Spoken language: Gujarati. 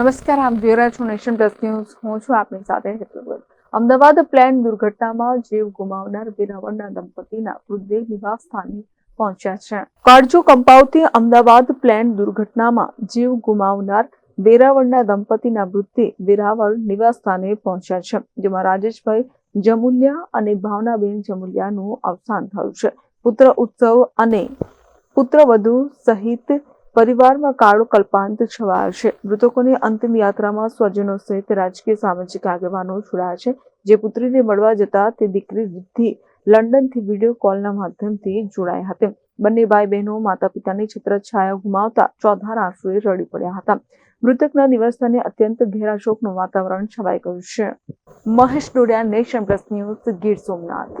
નમસ્કાર, આમ છો, નેશન પ્લસ ન્યૂઝ. હું છું આપની સાથે હેતુલ અમદાવાદ પ્લેન દુર્ઘટનામાં જીવ ગુમાવનાર વેરાવળના દંપતીના મૃતદેહ નિવાસ સ્થાને પહોંચ્યા છે. કાળજો કંપાવતી અમદાવાદ પ્લેન દુર્ઘટનામાં જીવ ગુમાવનાર વેરાવળના દંપતીના મૃતદેહ વેરાવળ નિવાસ સ્થાને પહોંચ્યા છે, જેમાં રાજેશભાઈ જમુલિયા અને ભાવનાબેન જમુલિયાનું અવસાન થયું છે. પુત્ર ઉત્સવ અને પુત્રવધુ સહિત પરિવારમાં કાળો કલ્પાંત છવાયો છે. મૃતકોની અંતિમ યાત્રામાં સ્વજનો સહિત રાજકીય સામાજિક આગેવાનો જોડાયા છે. જે પુત્રીને મળવા જતા તે દીકરી રિદ્ધિ લંડનથી વીડિયો કોલના માધ્યમથી જોડાયા હતી. બંને ભાઈ બહેનો માતા પિતાની છત્રછાયા ગુમાવતા ચોધાર આંસુએ રડી પડ્યા હતા. મૃતકના નિવાસસ્થાને અત્યંત ઘેરા શોકનું વાતાવરણ છવાઈ ગયું છે. Mahesh Dodiya Nation Plus News Gir Somnath.